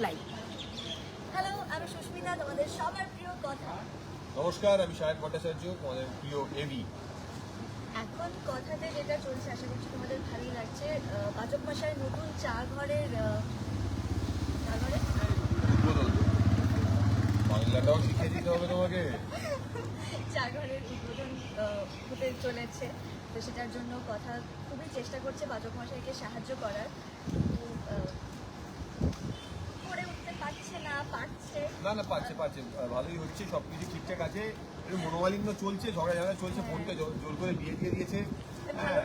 Hello আমি সুস্মিতা তোমাদের সবার প্রিয় কথা। নমস্কার আমি সাহেব ভট্টাচার্য তোমাদের প্রিয় এভি এখন কথাতে যেটা চলছে আশা করছি তোমাদের ভালোই লাগছে। পাচক মশাই নতুন চা ঘরের চা ঘরের বাংলাটাও শিখিয়ে দিতে হবে তোমাকে। চা ঘরের উদ্বোধন হতে চলেছে। তো সেটার জন্য কথা খুবই চেষ্টা করছে পাচক মশাইকে সাহায্য করার। না না পাচ্ছে পাচ্ছে। ভালোই হচ্ছে সব কিছু ঠিকঠাক আছে। মনোমালিন্য চলছে ঝগড়া ঝগড়া চলছে বোনকে জোর করে বিয়ে দিয়ে দিয়েছে। হ্যাঁ।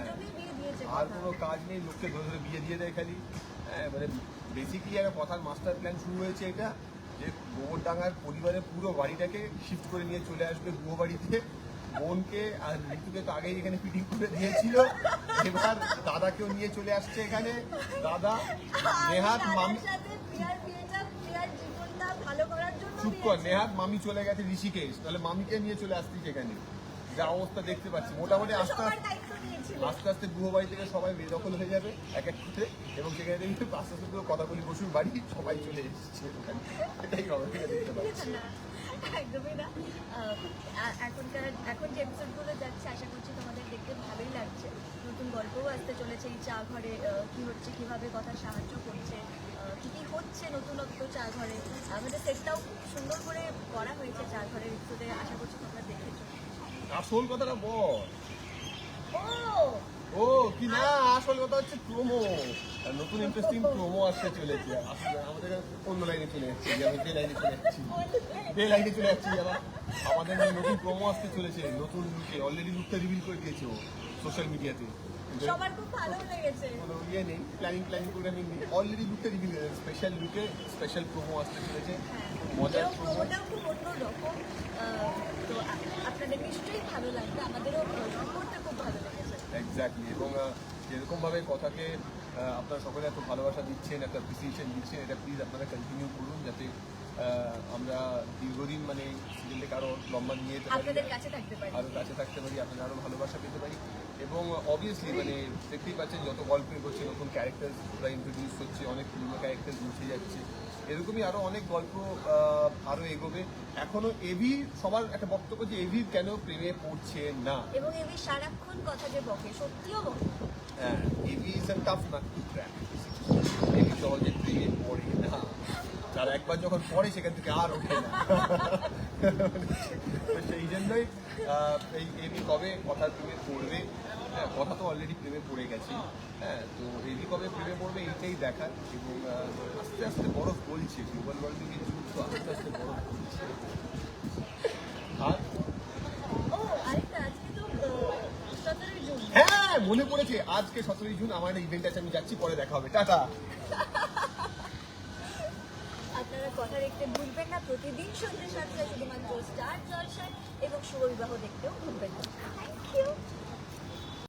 আর কোনো কাজ নেই লোককে ধরে ধরে বিয়ে দিয়ে দেয় খালি। হ্যাঁ মানে বেসিকলি একটা কথার মাস্টার প্ল্যান শুরু হয়েছে এটা যে গোবরডাঙ্গার পরিবারের পুরো বাড়িটাকে শিফট করে নিয়ে চলে আসবে গুহ বাড়িতে। বোনকে আর ঋতুকে তো আগেই এখানে ফিটিং করে দিয়েছিল। এবার দাদাকেও নিয়ে চলে আসছে এখানে। দাদা নেহাত মামি চুপ কর নেহাত মামি চলে গেছে ঋষিকেশ। তাহলে মামিকে নিয়ে চলে আসতিস এখানে। যা অবস্থা দেখতে পাচ্ছি। মোটামুটি আস্তে আস্তে আস্তে আস্তে গুহ বাড়ি থেকে সবাই বেদখল হয়ে যাবে এক এক এবং সেখানে দেখি আস্তে আস্তে পুরো কথা বলি বসুর বাড়ি সবাই চলে এসেছে। একদমই না এখনকার এখন যে যাচ্ছে, আশা করছি তোমাদের দেখতে ভালোই লাগছে। নতুন গল্পও আসতে চলেছে, এই চা ঘরে কি হচ্ছে কীভাবে কথা সাহায্য করছে কি কি হচ্ছে নতুনত্ব চা ঘরে, আমাদের সেটটাও খুব সুন্দর করে করা হয়েছে চা ঘরের এপিসোডে আশা করছি তোমরা দেখেছ। আসল কথাটা বল। ও ও কি না আসল কথা হচ্ছে প্রোমো নতুন ইন্টারেস্টিং প্রোমো আসতে চলেছে। আমাদের অন্য লাইনে চলে যাচ্ছি আমি যে লাইনে চলে যাচ্ছি। যে লাইনে চলে যাচ্ছি আবার আমাদের নতুন প্রোমো আসতে চলেছে নতুন লুকে অলরেডি লুকটা রিভিল করে দিয়েছে ও সোশ্যাল মিডিয়াতে সবার খুব ভালো লেগেছে কোনো ইয়ে নেই প্ল্যানিং প্ল্যানিং প্রোগ্রামিং নেই অলরেডি লুকটা রিভিল করে স্পেশাল লুকে স্পেশাল প্রোমো আসতে চলেছে। মজার এবং প্রোমোটাও খুব অন্যরকম। তো আপনাদের নিশ্চয়ই ভালো লাগবে আমাদেরও রিপোর্টটা খুব ভালো লেগেছে এক্স্যাক্টলি এবং যেরকমভাবে কথাকে আপনারা সকলে এত ভালোবাসা দিচ্ছেন একটা অ্যাপ্রিসিয়েশন দিচ্ছেন এটা প্লিজ আপনারা কন্টিনিউ করুন যাতে আমরা দীর্ঘদিন মানে সিরিয়ালটাকে আরও লম্বা নিয়ে যেতে পারি পারি। আরও কাছে থাকতে পারি আপনারা আরও ভালোবাসা পেতে পারি। এবং অবভিয়াসলি মানে দেখতেই পাচ্ছেন যত গল্প এগোচ্ছে নতুন ক্যারেক্টার ওরা ইন্ট্রোডিউস হচ্ছে অনেক পুরনো ক্যারেক্টার মুছে যাচ্ছে। এরকমই আরও অনেক গল্প আরও আরও এগোবে। এখনও এভি সবার একটা বক্তব্য যে এভি কেন প্রেমে পড়ছে না? এবং এভি সারাক্ষণ কথা যে বকে সত্যিও বকে। হ্যাঁ AV is a tough nut to crack AV সহজে প্রেমে পড়ে না। একবার যখন পড়ে সেখান থেকে আর ওঠে না। সেই জন্যই এই এভি কবে কথার প্রেমে পড়বে হ্যাঁ কথা তো অলরেডি প্রেমে পড়ে গেছে হ্যাঁ তো এভি কবে প্রেমে পড়বে এইটাই দেখার এবং আস্তে আস্তে বরফ গলছে গ্লোবাল ওয়ার্ল্ডিংয়ের যুগ তো আস্তে আস্তে বরফ বলছে আর? হ্যাঁ মনে পড়েছে আজকে সতেরোই জুন আমার একটা ইভেন্ট আছে আমি যাচ্ছি পরে দেখা হবে। টাটা। আপনারা কথা দেখতে ভুলবেন না। প্রতিদিন সন্ধ্যে সাতটায় শুধুমাত্র স্টার জলসায় এবং শুভ বিবাহ দেখতেও ভুলবেন না। Thank you